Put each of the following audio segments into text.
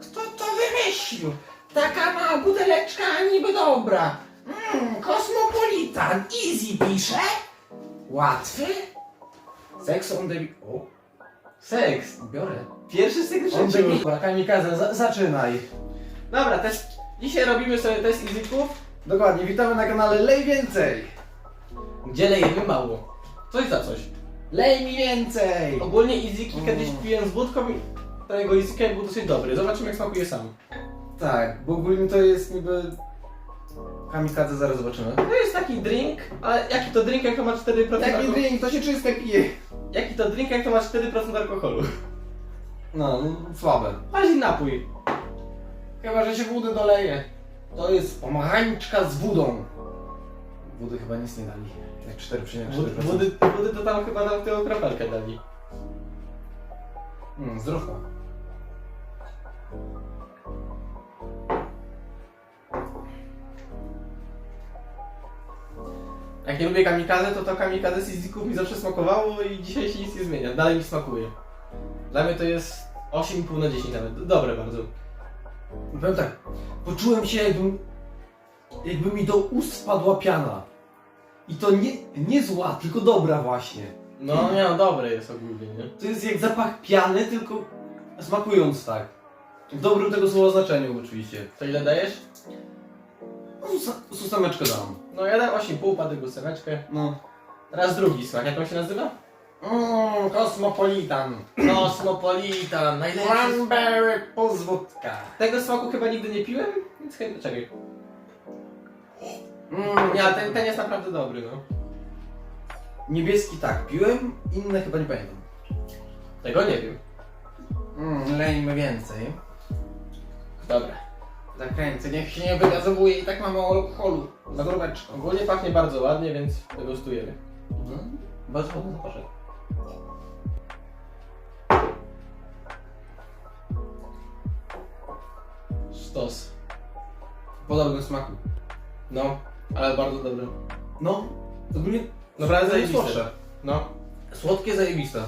Kto to wymyślił? Taka mała buteleczka niby dobra. Mmm, Kosmopolitan. Easy pisze. Łatwy? Sex on the... O, Seks. biorę. Pierwszy seks On życiu. the... Dobra, kamikaze, za zaczynaj. Dobra, test. Dzisiaj robimy sobie test easyków, Dokładnie, witamy na kanale Lej Więcej. gdzie lejemy mało. Coś za coś. Lej mi więcej. Ogólnie easyki Mm. kiedyś piłem z wódką i tego easyka był dosyć dobry. Zobaczymy jak smakuje sam. Tak, bo ogólnie to jest niby... Kamikaze, zaraz zobaczymy. To jest taki drink, ale jaki to drink jak to ma 4% Taki alkoholu? drink, to się czyste pije. Jaki to drink jak to ma 4% alkoholu? No, no, słabe. Bardziej napój. Chyba, że się wody doleje. To jest pomarańczka z wodą. Wody chyba nic nie dali. Jak 4,4%. Wody, wody, wody to tam chyba nam tylko kropelkę dali. Mm, zdrówko. Jak nie lubię kamikaze, to to kamikaze z easyków mi zawsze smakowało i dzisiaj się nic nie zmienia. Dalej mi smakuje. Dla mnie to jest 8,5 na 10 nawet. Dobre bardzo. Powiem tak, poczułem się jakbym, jakby mi do ust wpadła piana. I to nie, nie zła, tylko dobra właśnie. No nie, no dobre jest ogólnie, nie? To jest jak zapach piany, tylko smakując tak. W dobrym tego słowa znaczeniu oczywiście. To ile dajesz? No, sus- dam. No ja dam 8,5, padek ósemeczkę. No. Teraz drugi smak, jak on się nazywa? Mmm, Kosmopolitan. Cosmopolitan, najlepszy. Cranberry plus wódka. Tego smaku chyba nigdy nie piłem, więc chętnie, czekaj. Mm, Nie, ale ten, ten jest naprawdę dobry, no. Niebieski tak, piłem, inne chyba nie pamiętam. Tego nie wiem. Mm, lejmy więcej. Dobra. Zakręcę, niech się nie wygazowuje i tak mamy alkoholu. Za grubeczką. Ogólnie pachnie bardzo ładnie, więc degustujemy. Mhm. Bardzo ładny zapaszek. Sztos. Podobny smaku. No, ale bardzo dobry. No, ogólnie Naprawdę słodsze. zajebiste. No. Słodkie zajebiste.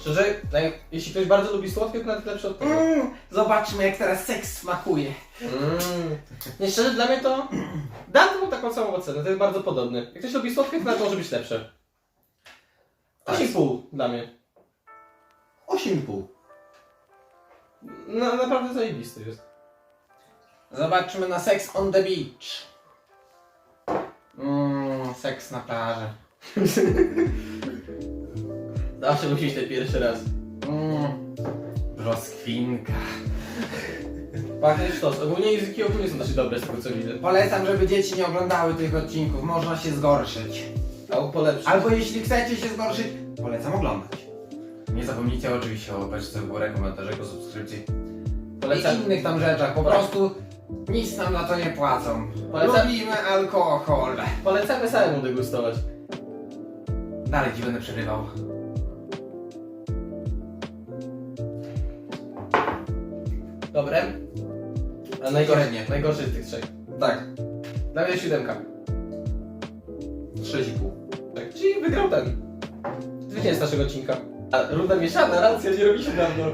Szczerze, naj- jeśli ktoś bardzo lubi słodkie, to nawet lepsze od tego. Mm, zobaczmy jak teraz seks smakuje. Mm. Nie, szczerze, dla mnie to... Dam mu taką samą ocenę, to jest bardzo podobne. Jak ktoś lubi słodkie, to nawet może być lepsze. Tak. 8,5 dla mnie. 8,5. No, naprawdę zajebisty jest. Zobaczmy na Sex on the Beach. Mmm, seks na plaży. Zawsze musi ten pierwszy raz. Mmm, brzoskwinka. Pachnie sztos. Ogólnie języki ogólnie są dosyć dobre z tego co widzę. Polecam, żeby dzieci nie oglądały tych odcinków, można się zgorszyć. Albo polepszyć. Albo jeśli chcecie się zgorszyć, polecam oglądać. Nie zapomnijcie oczywiście o beczce w górę, komentarzach, o subskrypcji Polecam. i innych tam rzeczach. Po prostu nic nam na to nie płacą. Polecam- Lubimy alkohol. Polecamy samemu degustować. Dalej ci będę przerywał. Dobre. A najgorszy, Średnie. najgorszy z tych trzech. Tak, Dla mnie siódemka. 6,5. Tak, czyli wygrał ten. Zwycięzca naszego odcinka. A runda mieszana, racja, nie robiliśmy dawno.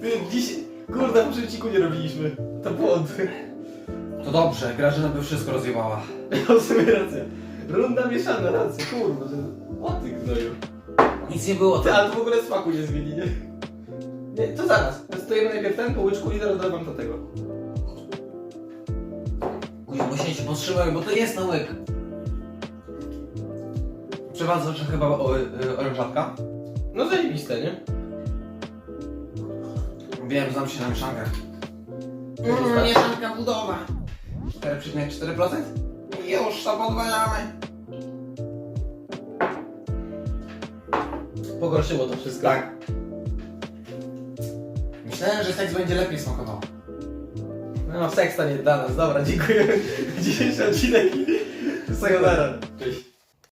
Ty, dziś, kurde, w odcinku nie robiliśmy. To błąd. To dobrze, Grażyna by wszystko rozjebała. Miał sobie rację. Runda mieszana, racja, kurde. że- O ty gnoju. Nic nie było Ty, ale to w ogóle smaku nie zmieni, nie? Nie, to zaraz. Testujemy najpierw ten po łyczku i zaraz dodam do tego. Kuj, bo się nie powstrzymaj, bo to jest na łyk. Przeważnie chyba o, y, orężatka. No zajebiste, nie? Wiem, znam się na mieszankach. Mm, mieszanka budowa. 4,4%? Już to podwajamy. Pogorszyło to wszystko. Tak. Myślałem, że seks będzie lepiej smakował. No, seks to nie dla nas. Dobra, dziękuję. Dzisiejszy odcinek. Sayonara. Cześć.